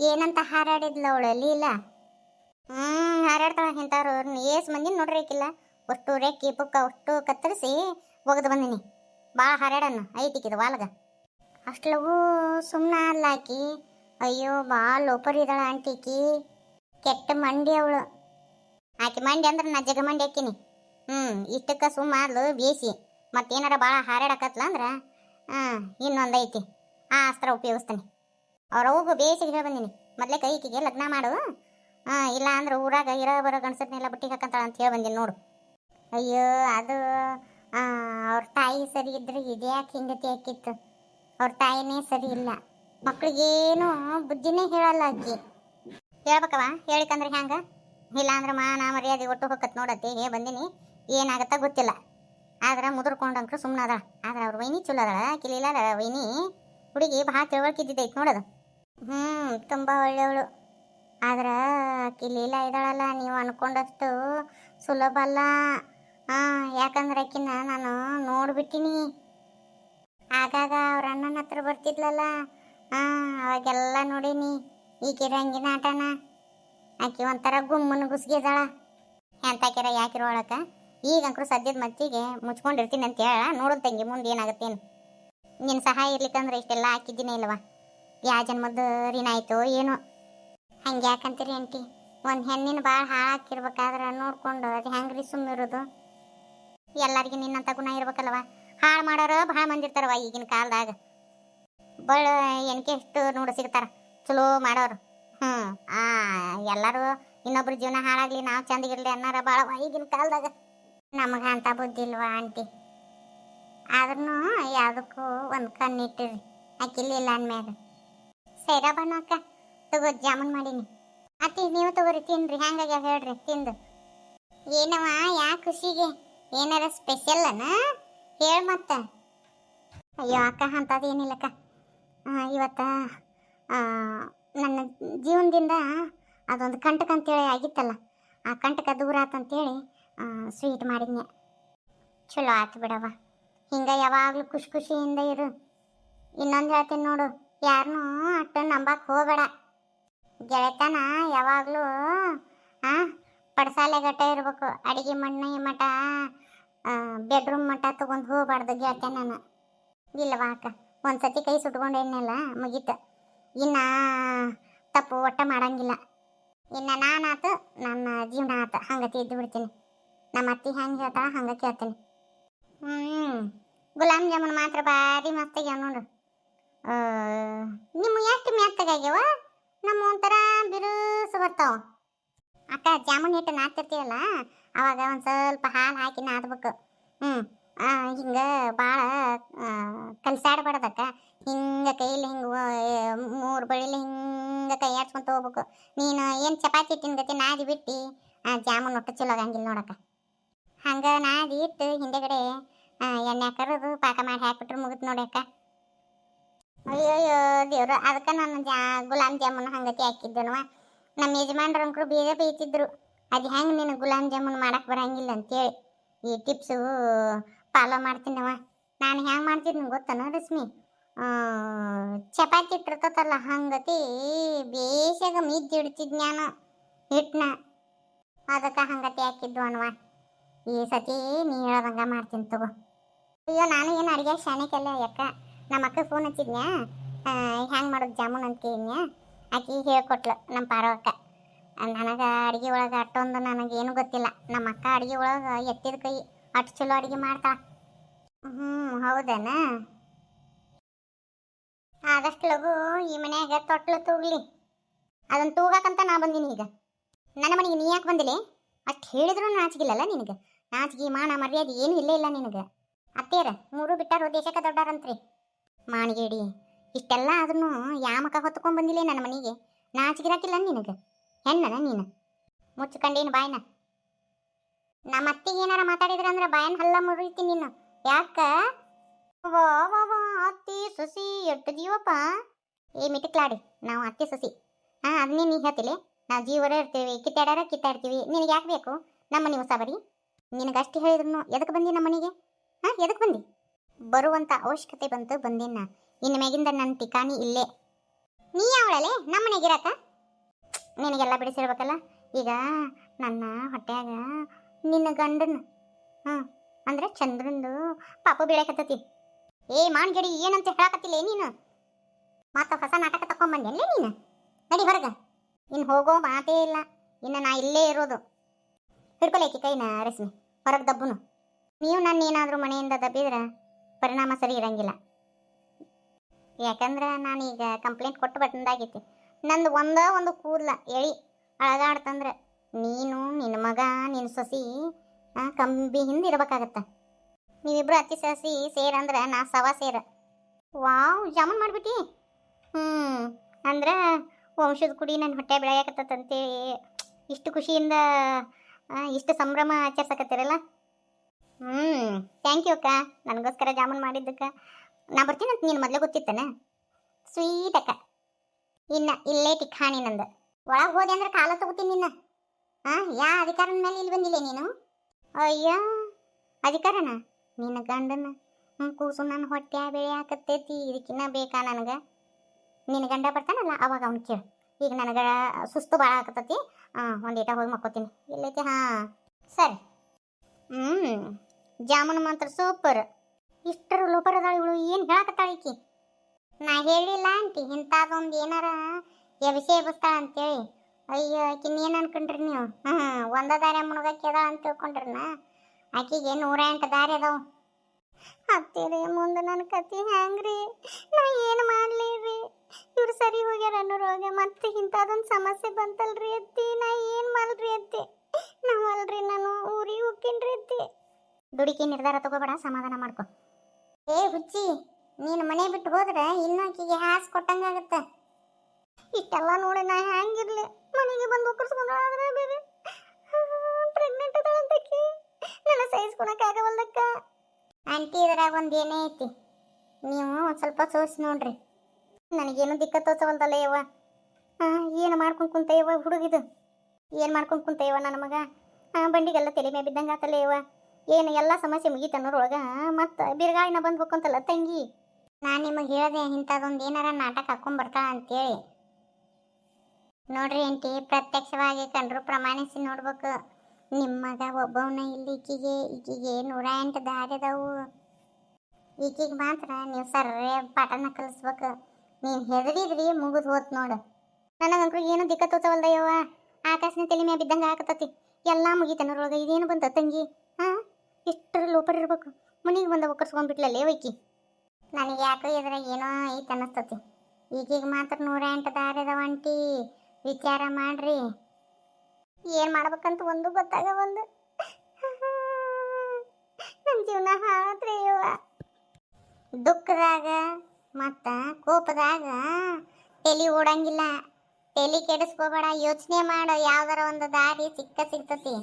ಏನಂತ ಹಾರಾಡಿದ್ಲ ಅವಳು, ಲೀಲಾ? ಹ್ಮ್, ಹಾರಾಡ್ತಾಳ ಇಂಥವ್ರು ಏಸ್ ಮಂದಿ ನೋಡ್ರಿ ಆಕಿಲ್ಲ ಅಷ್ಟು ರೆಕ್ಕಿ, ಪುಕ್ಕ ಅಷ್ಟು ಕತ್ತರಿಸಿ ಒಗದು ಬಂದಿನಿ. ಭಾಳ ಹಾರಾಡನ್ನು. ಐತಿಕ್ಕಿದ ವಾಲ್ಗ. ಅಷ್ಟಲವು ಸುಮ್ಮನೆ ಅಲ್ಲ ಆಕಿ. ಅಯ್ಯೋ ಭಾಳ ಲೋಪರ್ ಇದ್ದಾಳ ಆಂಟಿಕಿ ಕೆಟ್ಟ ಮಂಡಿ ಅವಳು. ಆಕೆ ಮಂಡಿ ಅಂದ್ರೆ ನಾ ಜಗ ಮಂಡಿ ಹಾಕಿನಿ. ಹ್ಞೂ ಇಷ್ಟಕ್ಕೆ ಸುಮ್ಮ ಆದ್ಲು, ಬೇಸಿ. ಮತ್ತೇನಾರ ಭಾಳ ಹಾರಾಡಕತ್ಲ ಅಂದ್ರೆ ಹಾಂ ಇನ್ನೊಂದು ಐತಿ. ಆ ಅಸ್ತ್ರ ಉಪಯೋಗಿಸ್ತಾನೆ. ಅವ್ರ ಅವ್ಗ ಬೇಸಿಗೆ ಹೇಳಿ ಬಂದೀನಿ. ಮೊದಲೇ ಕೈಕಿಗೆ ಲಗ್ನ ಮಾಡು. ಹಾಂ ಇಲ್ಲ ಅಂದ್ರೆ ಊರಾಗ ಇರೋ ಬರೋ ಗಂಡಸರ್ನೆಲ್ಲ ಬುಟ್ಟಿಗೆ ಹಾಕಂತಾಳ ಅಂತ ಹೇಳಿ ಬಂದೀನಿ ನೋಡು. ಅಯ್ಯೋ, ಅದು ಅವ್ರ ತಾಯಿ ಸರಿ ಇದ್ರೆ ಇದ್ಯಾಕೆ ಹಿಂಗತಿ ಹಾಕಿತ್ತು ಅವ್ರ ತಾಯಿನೇ ಸರಿ ಇಲ್ಲ. ಮಕ್ಳಿಗೇನು ಬುದ್ಧಿನೇ ಹೇಳಲ್ಲ ಅಕ್ಕಿ. ಹೇಳ್ಬೇಕವ ಹೇಳಿಕಂದ್ರೆ ಹ್ಯಾಂಗ? ಇಲ್ಲ ಅಂದ್ರೆ ಮಾನ ಮರ್ಯಾದೆ ಒಟ್ಟು ಹೋಗತ್ ನೋಡತ್ತಿ, ಹೇ ಬಂದೀನಿ. ಏನಾಗತ್ತ ಗೊತ್ತಿಲ್ಲ. ಆದ್ರೆ ಮುದುರ್ಕೊಂಡಂಕ್ರು ಸುಮ್ಮನದ ಅದ ಆದ್ರೆ ಅವ್ರ ವೈನಿ ಚಲೋ ಅದಳ. ಕಿಲಿಲ್ಲ ವೈನಿ ಹುಡುಗಿ ಭಾಳ ತಿಳುವಳಿಕೆ ಇದ್ದಿದ್ದೈತೆ ನೋಡೋದು. ಹ್ಞೂ ತುಂಬ ಒಳ್ಳೆಯವಳು. ಆಕಿ ಲೀಲಾ ಇದ್ದಾಳಲ್ಲ, ನೀವು ಅನ್ಕೊಂಡಷ್ಟು ಸುಲಭ ಅಲ್ಲ. ಹಾಂ, ಯಾಕಂದ್ರೆ ಆಕಿನ ನಾನು ನೋಡ್ಬಿಟ್ಟಿನಿ. ಆಗಾಗ ಅವ್ರ ಅಣ್ಣನ ಹತ್ರ ಬರ್ತಿದ್ಲಲ್ಲ, ಹಾಂ, ಅವಾಗೆಲ್ಲ ನೋಡೀನಿ. ಈಕಿ ರಂಗಿನ ಆಟನ ಆಕಿ ಒಂಥರ ಗುಮ್ಮನ ಗುಸ್ಗಿದಾಳ ಎಂತಾಕಿರ ಯಾಕಿರೋ ಒಳಕ? ಈಗಂಕ್ರು ಸದ್ಯದ ಮತ್ತಿಗೆ ಮುಚ್ಕೊಂಡಿರ್ತೀನಿ ಅಂತ ಹೇಳ ನೋಡೋದು ತಂಗಿ, ಮುಂದೆ ಏನಾಗತ್ತೇನು? ನಿನ್ನ ಸಹಾಯ ಇರ್ಲಿಕ್ಕಂದ್ರೆ ಇಷ್ಟೆಲ್ಲ ಹಾಕಿದ್ದೀನಿ ಇಲ್ವಾ ಯಾ ಜನ್ಮದ ಋಣ ಏನು. ಹಂಗೆ ಯಾಕಂತೀರಿ ಆಂಟಿ? ಒಂದು ಹೆಣ್ಣಿನ ಭಾಳ ಹಾಳಾಕಿರ್ಬೇಕಾದ್ರೆ ನೋಡ್ಕೊಂಡು ಅದು ಹೆಂಗ್ರಿ ಸುಮ್ಮಿರೋದು ಎಲ್ಲರಿಗೆ ನಿನ್ನಂಥ ಗುಣ ಇರ್ಬೇಕಲ್ವ? ಹಾಳು ಮಾಡೋರು ಭಾಳ ಮಂದಿ ಇರ್ತಾರವ ಈಗಿನ ಕಾಲದಾಗ. ಬಳ ಎನ್ಕೆ ಎಷ್ಟು ನೋಡು ಸಿಗ್ತಾರ. ಚಲೋ ಮಾಡೋರು. ಹ್ಞೂ ಆ, ಎಲ್ಲರೂ ಇನ್ನೊಬ್ರ ಜೀವನ ಹಾಳಾಗಲಿ, ನಾವು ಚಂದಗಿರ್ಲಿ ಅನ್ನಾರ ಭಾಳ ಈಗಿನ ಕಾಲದಾಗ. ನಮಗೆ ಅಂತ ಬುದ್ಧಿ ಇಲ್ವಾ ಆಂಟಿ? ಆದ್ರೂ ಯಾವುದಕ್ಕೂ ಒಂದು ಕಣ್ಣಿಟ್ಟಿರಿ. ಆಕಿಲಿಲ್ಲ ಅಂದ್ಮ್ಯಾಗ ಸೈರಾ ಬಣ್ಣ ಅಕ್ಕ ತಗೋ ಜಾಮೂನ್ ಮಾಡೀನಿ. ಅತ್ತಿ ನೀವು ತಗೋರಿ ತಿನ್ರಿ. ಹೆಂಗಾಗ್ಯಾವ ಹೇಳ್ರಿ ತಿಂದು. ಏನವ ಯಾ ಖುಷಿಗೆ? ಏನಾರ ಸ್ಪೆಷಲ್ ಅನ? ಹೇಳ ಮತ್ತ. ಅಯ್ಯೋ ಅಕ್ಕ ಅಂಥದ್ದು ಏನಿಲ್ಲಕ್ಕ ಆ, ಇವತ್ತ ನನ್ನ ಜೀವನದಿಂದ ಅದೊಂದು ಕಂಟಕ ಅಂತೇಳಿ ಆಗಿತ್ತಲ್ಲ ಆ ಕಂಟಕ ದೂರ ಆತಂತೇಳಿ ಸ್ವೀಟ್ ಮಾಡಿದ್ನೆ ಚಲೋ ಆತು ಬಿಡವ ಹಿಂಗೆ ಯಾವಾಗಲೂ ಖುಷಿ ಖುಷಿಯಿಂದ ಇರು. ಇನ್ನೊಂದು ಹೇಳ್ತೀನಿ ನೋಡು. ಯಾರನ್ನೂ ಅಷ್ಟು ನಂಬಕ್ಕೆ ಹೋಗಬೇಡ. ಗೆಳೆತನ ಯಾವಾಗಲೂ ಆ ಪಡ್ಸಾಲೆಗಟ್ಟ ಗಟ್ಟ ಇರ್ಬೇಕು. ಅಡಿಗೆ ಮಣ್ಣಿ ಮಠ ಬೆಡ್ರೂಮ್ ಮಠ ತೊಗೊಂಡು ಹೋಗ್ಬಾರ್ದು ಗೆಳತನ ಇಲ್ಲವಾ ಅಕ್ಕ? ಒಂದು ಸತಿ ಕೈ ಸುಟ್ಕೊಂಡೇನಲ್ಲ ಮುಗೀತು. ಇನ್ನು ತಪ್ಪು ಒಟ್ಟ ಮಾಡಂಗಿಲ್ಲ. ಇನ್ನು ನಾನಾತು ನನ್ನ ಜೀವನ ಆತು ಹಂಗೆ ತಿದ್ದು ಬಿಡ್ತೀನಿ. ನಮ್ಮ ಅತ್ತಿ ಹೆಂಗೆ ಹೇಳ್ತಾಳ ಹಂಗೆ ಕೇಳ್ತೀನಿ. ಹ್ಞೂ ಗುಲಾಬ್ ಜಾಮೂನ್ ಮಾತ್ರ ಭಾರಿ ಮಸ್ತಾಗ್ಯಾವ ನೋಡು. ಆ, ನಿಮ್ಮ ಎಷ್ಟು ಮೆತ್ತಗಾಗ್ಯಾವ ನಮ್ಮ ಒಂಥರ ಬಿರುಸು ಬರ್ತಾವ. ಅಕ್ಕ, ಜಾಮೂನ್ ಹಿಟ್ಟು ನಾದ್ತಿರ್ತೀವಲ್ಲ, ಅವಾಗ ಒಂದು ಸ್ವಲ್ಪ ಹಾಲು ಹಾಕಿ ನಾದ್ಬೇಕು. ಹ್ಞೂ ಹಿಂಗೆ ಭಾಳ ಕಲ್ಸಾಡ್ಬಾರ್ದಕ್ಕ ಹಿಂಗೆ ಕೈಲಿ ಹಿಂಗೆ ಮೂರು ಬಳಿಲಿ ಹಿಂಗೆ ಕೈ ಆಡ್ಸ್ಕೊಂತ ಹೋಗ್ಬೇಕು. ನೀನು ಏನು ಚಪಾತಿ ಹಿಟ್ಟಿನ ನಾದಿ ಬಿಟ್ಟು ಜಾಮೂನ್ ಒಟ್ಟು ಚಲೋ ಆಗಂಗಿಲ್ಲ ನೋಡಕ್ಕ ಹಂಗೆ ನಾದಿ ಇಟ್ಟು ಹಿಂದೆಗಡೆ ಎಣ್ಣೆ ಕರೆದು ಪಾಕ ಮಾಡಿ ಹಾಕ್ಬಿಟ್ರೆ ಮುಗಿತು ನೋಡಿ ಅಕ್ಕ. ಅಯ್ಯೋಯ್ಯೋ, ದೇವ್ರು. ಅದಕ್ಕೆ ನಾನು ಜಾ ಗುಲಾಬ್ ಜಾಮೂನ್ ಹಂಗತಿ ಹಾಕಿದ್ದನವ. ನಮ್ಮ ಯಜಮಾನ್ರಂಕ್ರು ಬೇಗ ಬೀತಿದ್ರು ಅದು ಹೆಂಗೆ ನೀನು ಗುಲಾಬ್ ಜಾಮೂನ್ ಮಾಡಕ್ಕೆ ಬರಂಗಿಲ್ಲ ಅಂತೇಳಿ. ಈ ಟಿಪ್ಸು ಫಾಲೋ ಮಾಡ್ತೀನವ ನಾನು ಹೆಂಗೆ ಮಾಡ್ತೀನಿ ಗೊತ್ತನ, ರಶ್ಮಿ? ಚಪಾತಿ ಇಟ್ಟಿರ್ತತಲ್ಲ, ಹಂಗತಿ ಬೇಸಾಗ ಮಿದ್ದು ಇಡ್ತಿದ್ ನಾನು ಹಿಟ್ಟನ್ನ ಅದಕ್ಕೆ ಹಂಗತಿ ಹಾಕಿದ್ದು ಅನ್ವ ಈ ಸತಿ ನೀ ಹೇಳ್ದಂಗೆ ಮಾಡ್ತೀನಿ ತಗೋ. ಅಯ್ಯೋ, ನಾನು ಏನು ಅಡುಗೆ ಶಾಣೆಕೆಲ್ಲ ಯಾಕ? ನಮ್ಮ ಅಕ್ಕ ಫೋನ್ ಹಚ್ಚಿದ್ನ್ಯಾ? ಹೆಂಗೆ ಮಾಡೋದು ಜಾಮೂನ್ ಅಂತ ಕೇಳಿದ್ನ್ಯಾ? ಆಕಿ ಹೇಳ್ಕೊಟ್ಲು ನಮ್ಮ ಪಾರವಕ್ಕ. ನನಗೆ ಅಡುಗೆ ಒಳಗೆ ಅಷ್ಟೊಂದು ನನಗೇನು ಗೊತ್ತಿಲ್ಲ. ನಮ್ಮ ಅಕ್ಕ ಅಡುಗೆ ಒಳಗೆ ಎತ್ತಿದ ಕೈ ಅಷ್ಟು ಚಲೋ ಅಡುಗೆ ಮಾಡ್ತಾಳ. ಹ್ಞೂ ಹೌದೇನ? ಆದಷ್ಟು ಲಘು ಈ ಮನ್ಯಾಗ ತೊಟ್ಲು ತೂಗ್ಲಿ. ಅದನ್ನು ತೂಗಾಕಂತ ನಾ ಬಂದೀನಿ ಈಗ. ನನ್ನ ಮನೆಗೆ ನೀ ಯಾಕೆ ಬಂದಿಲ್ಲ ಅಷ್ಟು ಹೇಳಿದ್ರು ನಾಚಿಗಿಲ್ಲಲ್ಲ ನಿನಗೆ? ನಾಚಿಗೆ, ಮಾನ, ಮರ್ಯಾದೆ ಏನು ಇಲ್ಲ ಇಲ್ಲ ನಿನಗೆ. ಅತ್ತೇರ ಮೂರು ಬಿಟ್ಟಾರು ದೇಶಕ್ಕೆ ದೊಡ್ಡಾರಂತ್ರಿ. ಮಾಣಿಗೇಡಿ, ಇಷ್ಟೆಲ್ಲ ಆದ್ರೂ ಯಾಮಕ ಹೊತ್ಕೊಂಡ್ ಬಂದಿಲ್ಲ ನನ್ನ ಮನೆಗೆ? ನಾಚಿಗಿರಾಕಿಲ್ಲ ನಿನಗೆ? ಹೆಣ್ಣನ ನೀನು? ಮುಚ್ಕೊಂಡೇನು ಬಾಯ್ನ? ನಮ್ಮ ಅತ್ತಿಗೆ ಏನಾರ ಮಾತಾಡಿದ್ರ ಅಂದ್ರೆ ಬಾಯನ್ ಹಲ್ಲ ಮುರಿತೀನಿ ನೀನು. ಯಾಕ? ವಾ ಅತ್ತಿ ಸೊಸಿ, ಎಟ್ಟು ಜೀವಪ್ಪ? ಏ, ಮಿಟಕ್ಲಾಡಿ, ನಾವು ಅತ್ತಿ ಸೊಸಿ. ಹಾ, ಅದನ್ನೇ ನೀ ಹೇಳ್ತಿಲಿ. ನಾವು ಜೀವರ ಇರ್ತೀವಿ, ಕಿತ್ತಾಡ್ಯಾರ ಕಿತ್ತಾಡ್ತೀವಿ. ನಿನಗೆ ಯಾಕೆ ಬೇಕು? ನಮ್ಮ ಮನೆ ಹೊಸಬರಿ ನಿನಗೆ ಅಷ್ಟು ಹೇಳಿದ್ರು ಎದಕ್ಕೆ ಬಂದಿ ನಮ್ಮ ಮನೆಗೆ? ಹಾ ಎದಕ್ಕೆ ಬಂದಿ? ಬರುವಂತ ಅವಶ್ಯಕತೆ ಬಂತು ಬಂದಿನ ಇನ್ನು ಮ್ಯಾಗಿಂದ ನನ್ನ ಟಿಕಾಣಿ ಇಲ್ಲೇ. ನೀ ಯಾವಳಲೆ? ನಮ್ಮ ಮನೆಗಿರಕ ನಿನಗೆಲ್ಲ ಬಿಡಿಸಿರ್ಬೇಕಲ್ಲ? ಈಗ ನನ್ನ ಹೊಟ್ಟೆಯಾಗ ನಿನ್ನ ಗಂಡನ, ಹಾಂ, ಅಂದ್ರೆ ಚಂದ್ರಂದು ಪಾಪ ಬೀಳಕತ್ತತಿ. ಏ ಮಾನ್ಗಡಿ ಏನಂತ ಹೇಳಕತ್ತಿಲ್ಲ ನೀನು? ಮತ್ತ ಹೊಸ ನಾಟಕ ತಕೊಂಬಂದೇನ್ಲೇ ನೀನು? ನಡಿ ಹೊರಗ. ಇನ್ನು ಹೋಗೋ ಮಾತೇ ಇಲ್ಲ. ಇನ್ನು ನಾ ಇಲ್ಲೇ ಇರೋದು. ಹಿಡ್ಕೊಲೇಕಿ ಕೈನ ರಶ್ಮಿ ಹೊರಗೆ ದಬ್ಬುನು. ನೀವು ನನ್ನ ಏನಾದರೂ ಮನೆಯಿಂದ ದಬ್ಬಿದ್ರೆ? ಪರಿಣಾಮ ಸರಿ ಇರಂಗಿಲ್ಲ. ಯಾಕಂದ್ರೆ ನಾನೀಗ ಕಂಪ್ಲೇಂಟ್ ಕೊಟ್ಟು ಬಟ್ಟಂದಾಗೈತಿ ನಂದು ಒಂದ ಒಂದು ಕೂದಲ, ಎಳಿ ಅಳಗಾಡ್ತಂದ್ರೆ, ನೀನು ನಿನ್ನ ಮಗ ನಿನ್ನ ಸೊಸಿ ಕಂಬಿ ಹಿಂದೆ ಇರ್ಬೇಕಾಗತ್ತ. ನೀವಿಬ್ರು ಅತ್ತಿ, ಸಸಿ ಸೇರಂದ್ರೆ ನಾ ಸವ ಸೇರ. ವಾವ್, ಜಾಮೂನ್ ಮಾಡ್ಬಿಟ್ಟಿ? ಹ್ಞೂ ಅಂದ್ರೆ ವಂಶದ ಕುಡಿ ನನ್ನ ಹೊಟ್ಟೆ ಬೆಳೆಯಕತ್ತಂತೇಳಿ ಇಷ್ಟು ಖುಷಿಯಿಂದ ಇಷ್ಟು ಸಂಭ್ರಮ ಆಚರಿಸಕತ್ತೀರಲ್ಲ? ಹ್ಞೂ ಥ್ಯಾಂಕ್ ಯು ಅಕ್ಕ. ನನಗೋಸ್ಕರ ಜಾಮೂನ್ ಮಾಡಿದ್ದಕ್ಕ. ನಾ ಬರ್ತೀನಂತ ನೀನು ಮೊದಲೇ ಗೊತ್ತಿತ್ತನ? ಸ್ವೀಟ್ ಅಕ್ಕ. ಇನ್ನ ಇಲ್ಲೇ ಟಿಕ್ಕಾಣಿ ನಂದು. ಒಳಗೆ ಹೋದೆ ಅಂದ್ರೆ ಕಾಲ ತಗೋತೀನಿ ನಿನ್ನ. ಹಾಂ ಯಾ ಅಧಿಕಾರನ ಮೇಲೆ ಇಲ್ಲಿ ಬಂದಿಲ್ಲ ನೀನು? ಅಯ್ಯ, ಅಧಿಕಾರನ? ನಿನ್ನ ಗಂಡನ? ಹ್ಞೂ ಕೂಸು ನನ್ನ ಹೊಟ್ಟೆ ಬೆಳೆ ಹಾಕತ್ತೈತಿ, ಇದಕ್ಕಿನ್ನ ಬೇಕಾ ನನಗೆ? ನಿನ್ನ ಗಂಡ ಬರ್ತಾನಲ್ಲ, ಅವಾಗ ಅವ್ನು ಕೇಳು. ಈಗ ನನಗೆ ಸುಸ್ತು ಭಾಳ ಆಕತ್ತೈತಿ. ಹಾಂ ಒಂದು ಏಟ ಹೋಗಿ ಮಕ್ಕೋತೀನಿ. ಇಲ್ಲೈತಿ, ಹಾಂ. ಸರಿ. ಹ್ಞೂ ಜಾಮೂನ್ ಮಾತ್ರ ಸೂಪರ್ ಇಷ್ಟರ ಲೋಪರದಾಳ ಇವಳು ಏನು ಹೇಳಕತ್ತಾಳ ಈಕಿ? ನಾ ಹೇಳಿಲ್ಲ ಅಂತಿ ಇಂಥದೊಂದು ಏನಾರ ಎಬಿಸಿ ಎಬ್ಬಿಸ್ತಾಳ ಅಂತೇಳಿ. ಅಯ್ಯೋ ಆಕಿನ ಏನು ಅನ್ಕೊಂಡ್ರಿ ನೀವು. ಹಾಂ ಒಂದ ದಾರಿ ಮುಳುಗಕ್ಕೆ ಅದಾಳ ಅಂತ ತಿಳ್ಕೊಂಡ್ರನ ಆಕಿಗೆ ನೂರ ಎಂಟು ದಾರಿ ಅದಾವ. ಹತ್ತಿರಿ ಮುಂದೆ ನನ್ನ ಕತಿ ಹ್ಯಾಂಗ್ರಿ? ನಾ ಏನು ಮಾಡಲಿ ರೀ ಇವ್ರು ಸರಿ ಹೋಗ್ಯಾರ ಅನ್ನೋರೋಗ ಮತ್ತೆ ಇಂಥದೊಂದು ಸಮಸ್ಯೆ ಬಂತಲ್ರಿ ಅತ್ತಿ? ನಾ ಏನು ಮಾಡಲ್ರಿ ಅತ್ತಿ? ನಾವಲ್ರಿ, ನಾನು ಊರಿಗೆ ಹೋಗ್ತೀನಿ ಅತ್ತಿ ದುಡುಕಿ ನಿರ್ಧಾರ ತಗೋಬೇಡ, ಸಮಾಧಾನ ಮಾಡ್ಕೊ. ಏ ಹುಚ್ಚಿ, ನೀನು ಮನೆ ಬಿಟ್ಟು ಹೋದ್ರೆ ಇನ್ನೂ ಆಕಿಗೆ ಹಾಸ್ ಕೊಟ್ಟಂಗಾಗತ್ತೆ ಇಷ್ಟೆಲ್ಲ ನೋಡಿ ನಾ ಹ್ಯಾಂಗಿರ್ಲಿ? ಮನೆಗೆ ಬಂದು ಒಕ್ಕರ್ಸ್ಕೊಂಡ್ರೆ ಬೇರೆ. ಪ್ರೆಗ್ನೆಂಟ್ ಅದಾಳಂತಕಿ. ನನ್ನ ಸಹಿಸ್ಕೊಳಕ್ಕಾಗವಲ್ದಕ್ಕ ಆಂಟಿ ಇದ್ರಾಗ ಒಂದು ಐತಿ? ನೀವು ಸ್ವಲ್ಪ ಸೋಸಿ ನೋಡ್ರಿ. ನನಗೇನು ದಿಕ್ಕ ತೋಚವಲ್ದಲ್ಲ ಯವ್ವ. ಹಾಂ ಏನು ಮಾಡ್ಕೊಂಡು ಕುಂತ ಯವ್ವ ಹುಡುಗಿದು? ಏನು ಮಾಡ್ಕೊಂಡು ಕುಂತ ಯವ್ವ ನನ್ನ ಮಗ? ಬಂಡಿಗೆಲ್ಲ ತಲೆ ಮೇಲೆ ಬಿದ್ದಂಗೆ ಆತಲ್ಲ ಯವ್ವ ಏನು ಎಲ್ಲ ಸಮಸ್ಯೆ ಮುಗೀತು ಮತ್ತೆ ಬಿರುಗಾಳಿನ ಬಂದ್ಬೇಕು ಅಂತಲ್ಲ ತಂಗಿ? ನಾನು ನಿಮಗೆ ಹೇಳಿದೆ ಇಂಥದ್ದೊಂದು ಏನಾರ ನಾಟಕ ಹಾಕೊಂಡ್ಬರ್ತಾಳ ಅಂತೇಳಿ. ನೋಡ್ರಿ ಆಂಟಿ, ಪ್ರತ್ಯಕ್ಷವಾಗಿ ಕಂಡ್ರು ಪ್ರಮಾಣಿಸಿ ನೋಡ್ಬೇಕು. ನಿಮ್ಮ ಮಗ ಒಬ್ಬವನ್ನ ಇಲ್ಲಿ ಈಕಿಗೆ ಈಕಿಗೆ ನೂರ ಎಂಟು ದಾರಿ ಅದಾವು. ಈಕಿಗೆ ಮಾತ್ರ ನೀವು ಸರ್ರೆ ಪಾಠನ ಕಲಿಸ್ಬೇಕು. ನೀವು ಹೆದರಿದ್ರಿ ಮುಗಿದು ಹೋತ್ ನೋಡು. ನನಗಂತೂ ಏನು ದಿಕ್ಕ ತೋತವಲ್ದಯ್ಯವ್ವ ಯವ್ವ ಆಕಾಶನ ತಲೆ ಮ್ಯಾಗ ಬಿದ್ದಂಗೆ ಹಾಕತತಿ ಎಲ್ಲ ಮುಗಿತನರೊಳಗೆ ಇದೇನು ಬಂತ ತಂಗಿ? ಹಾಂ? ಎಷ್ಟರ ಲೋಪರ್ ಇರಬೇಕು? ಮನೆಗೆ ಬಂದ ಒಕ್ಕರ್ಸ್ಕೊಂಡ್ಬಿಟ್ಲಲ್ಲೇ ವೈಕಿ? ನನಗೆ ಯಾಕೋ ಇದ್ರಾಗ ಏನೋ ಐತೆ ಅನ್ನಿಸ್ತತಿ. ಈಗೀಗ ಮಾತ್ರ ನೂರ ಎಂಟು ದಾರಿ ಅದಾವ ಆಂಟಿ. ವಿಚಾರ ಮಾಡ್ರಿ. ಏನು ಮಾಡ್ಬೇಕಂತ ಒಂದು ಗೊತ್ತಾಗ ಒಂದು. ನನ್ನ ಜೀವನ ಹಾಳಾತ್ರಿ ಇವ. ದುಃಖದಾಗ ಮತ್ತು ಕೋಪದಾಗ ತಲೆ ಓಡಂಗಿಲ್ಲ. ತಲೆ ಕೆಡಿಸ್ಕೋಬೇಡ ಯೋಚನೆ ಮಾಡು ಯಾವ್ದಾರ ಒಂದು ದಾರಿ ಸಿಕ್ಕ ಸಿಗ್ತತಿ.